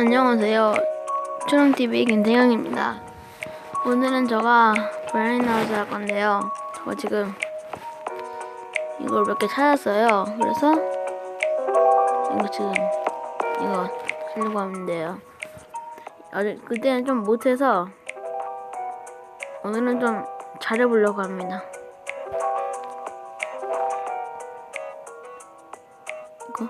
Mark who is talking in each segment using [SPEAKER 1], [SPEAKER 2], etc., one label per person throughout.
[SPEAKER 1] 안녕하세요. 초롱TV 김태경입니다. 오늘은 저가 브라인하우스 할 건데요. 저 지금 이걸 몇 개 찾았어요. 그래서 이거 지금 이거 하려고 하는데요. 아직 그때는 좀 못해서 오늘은 좀 잘해보려고 합니다. 이거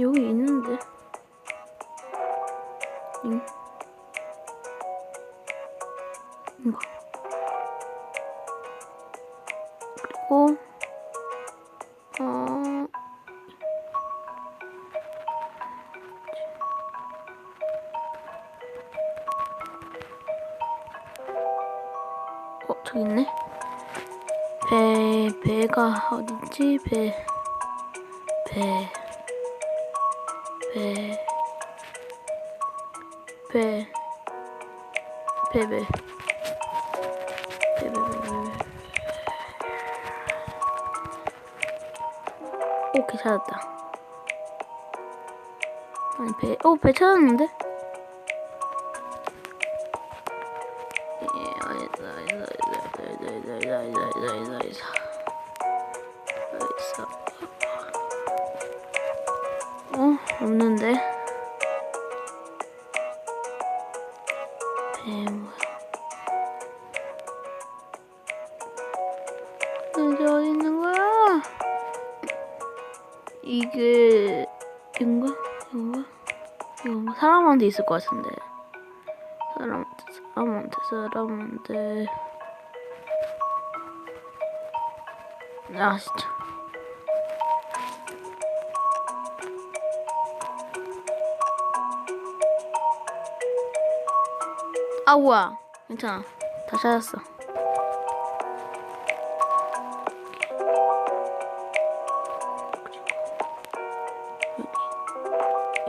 [SPEAKER 1] 여기 있는데. 응. 이거. 그리고 어 어, 저기 있네. 배, 배가 어딨지? 배, 배, 배, 배, 배, 배. 오케이, 찾았다. 아니, 배, 어, 배 찾았는데? 어 사람한테 있을 것 같은데. 사람한테, 사람한테, 사람한테. 아 진짜. 아 우와 괜찮아 다 찾았어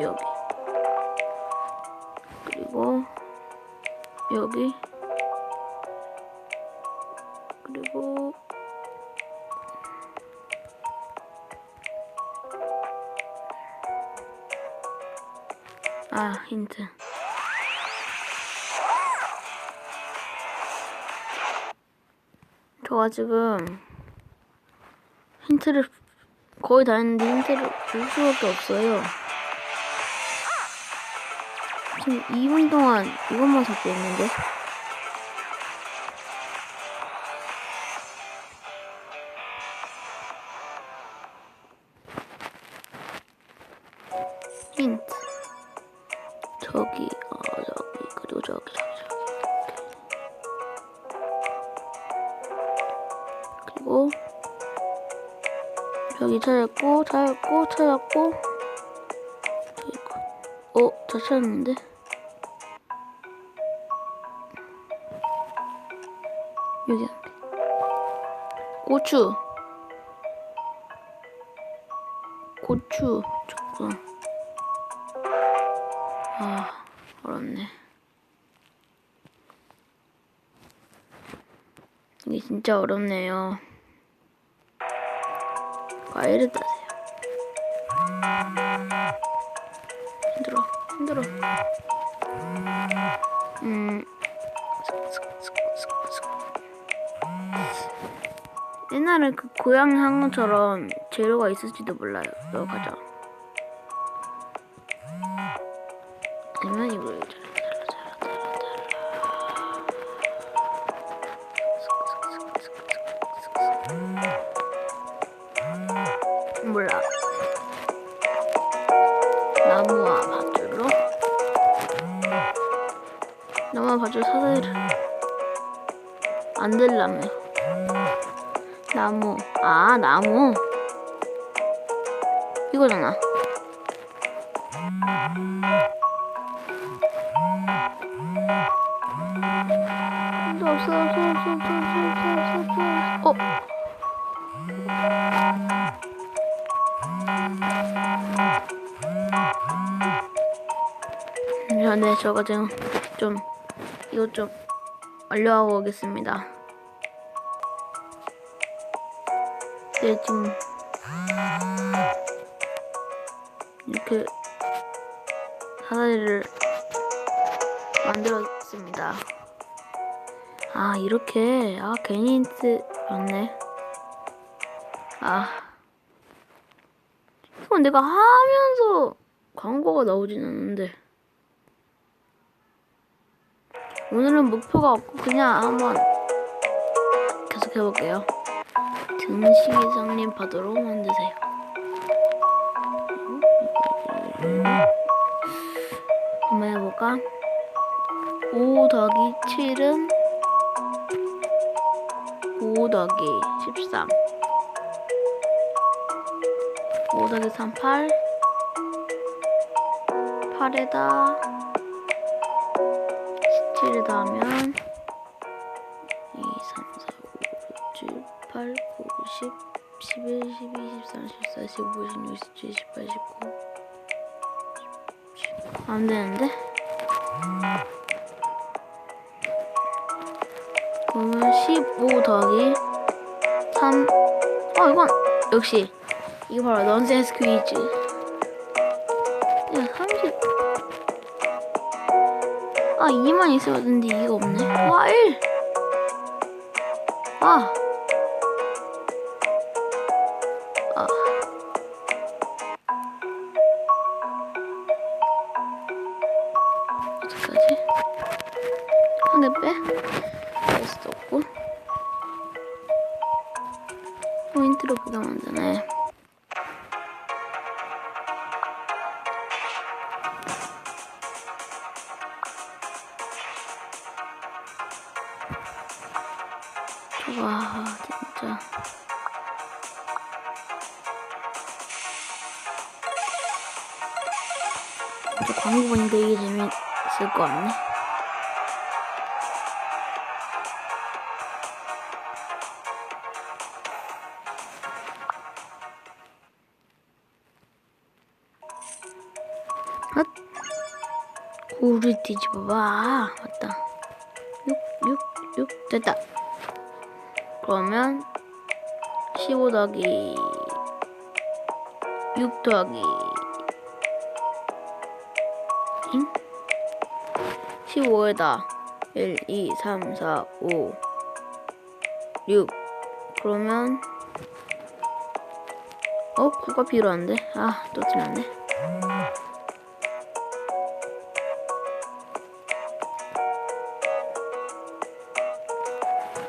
[SPEAKER 1] 여기 여기 여기 그리고 아 힌트 저가 지금 힌트를 거의 다 했는데 힌트를 줄 수밖에 없어요. 지금 2분 동안 이것만 찾고 있는데. 힌트. 저기, 어, 저기, 그리고 저기, 저기, 저기. 그리고 여기 찾았고 찾았고 찾았고 저기 어? 다 찾았는데? 여기. 고추. 고추 조금 아 어렵네. 이게 진짜 어렵네요. 과일을 따세요. 힘들어, 힘들어. 음, 옛날에 그 고양이 항어처럼 재료가 있을지도 몰라요. 이거 가자. 아니면 이걸 몰라. 나무와 밧줄로 나무와 밧줄 사다리를 만들라며 나무. 아 나무. 이거잖아. 없어? 없어 없어 없어 없어 없어 없어 어 음, 네, 저거 지금 좀 이거 좀 완료하고 오겠습니다. 네, 지금 이렇게 사다리를 만들었습니다. 아 이렇게 아 괜히 힌트 맞네. 아 이건 내가 하면서 광고가 나오진 않는데 오늘은 목표가 없고 그냥 한번 계속 해볼게요. 등식 이상님 파도로 만드세요. 한번 해볼까? 5 더하기 7은 5 더하기 13 5 더하기 3 8 8에다 17을 더하면 10 11 12 13 14 15 16 17 18 19 안 되는데? 그러면 15 더하기 3. 어, 이건 역시 이거 바로 넌센스 퀴즈. 야, 30. 아, 2만 있어야 되는데 2가 없네. 와, 1. 아. 아. 만드네. 와, 진짜. 저 광고 보니까 이게 재밌을 것 같네. 고를 뒤집어봐. 맞다. 6, 6, 6. 됐다. 그러면 15 더하기 6 더하기 잉? 15에다 1, 2, 3, 4, 5, 6 그러면 어? 9가 필요한데? 아, 또 틀렸네.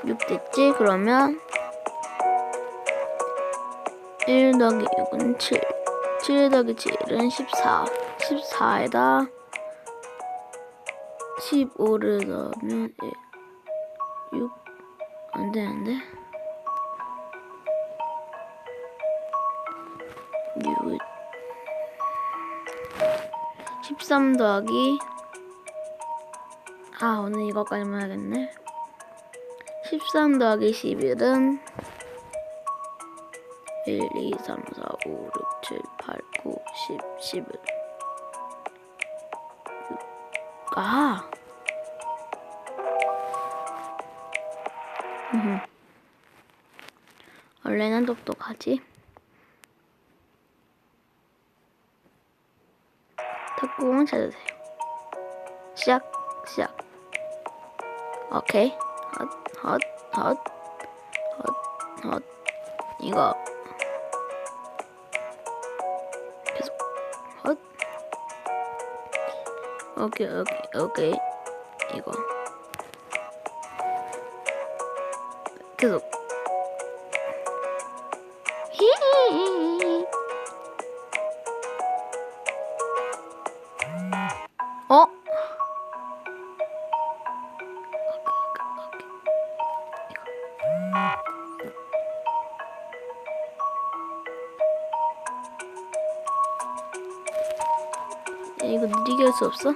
[SPEAKER 1] 육 됐지? 그러면 1 더하기 6은 7 7 더하기 7은 14 14에다 15를 넣으면 1 6 안되는데? 6 13 더하기 아 오늘 이거까지만 해야겠네 13 더하기 11은 1, 2, 3, 4, 5, 6, 7, 8, 9, 10, 11 6. 아! 원래는 똑똑하지? 탁구공 찾으세요. 시작, 시작. 오케이. 헛, 헛, 헛, 헛, 헛. 이거. 계속. 헛. 오케이, 오케이, 오케이. 이거. 계속. 수 없어?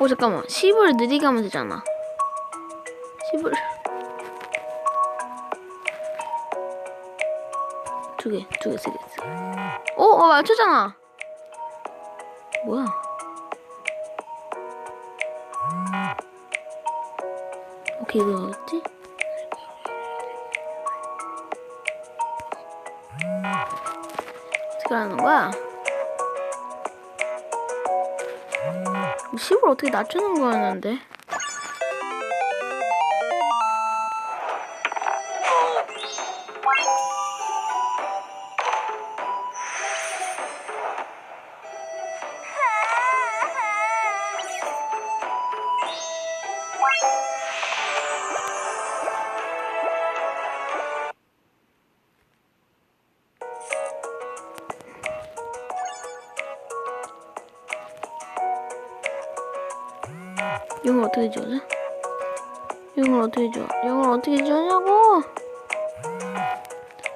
[SPEAKER 1] 오 잠깐만 10을 느리게 하면 되잖아 10을 두개 두 개 세개세 개. 오, 어 맞췄잖아 뭐야 오케이 이거 어딨지? 어떻게 하는 거야? 10을 어떻게 낮추는 거였는데? 이걸 어떻게 지우지? 이걸 어떻게 지워? 이걸 어떻게 지우냐고?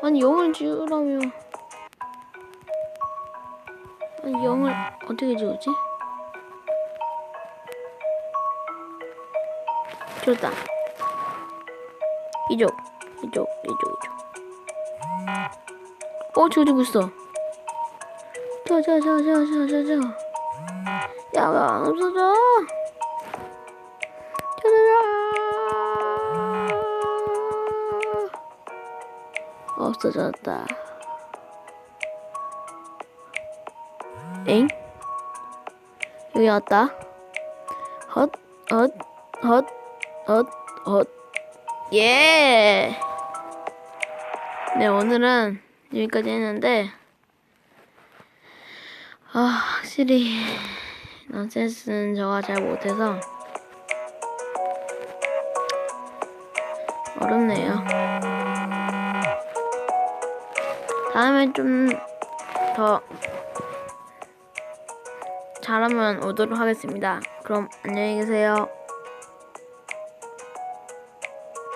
[SPEAKER 1] 아니 영을 지우라며 아니 영을 어떻게 지우지? 지웠다 이쪽 이쪽 이쪽 이쪽 어 지워지고 있어 저저저저저저저 야왜 안 없어져 없어졌다. 엥? 여기 왔다. 헛, 헛, 헛, 헛, 헛. 예! 네, 오늘은 여기까지 했는데, 아, 확실히, 넌센스는 저가 잘 못해서, 어렵네요. 다음에 좀 더 잘하면 오도록 하겠습니다. 그럼 안녕히 계세요.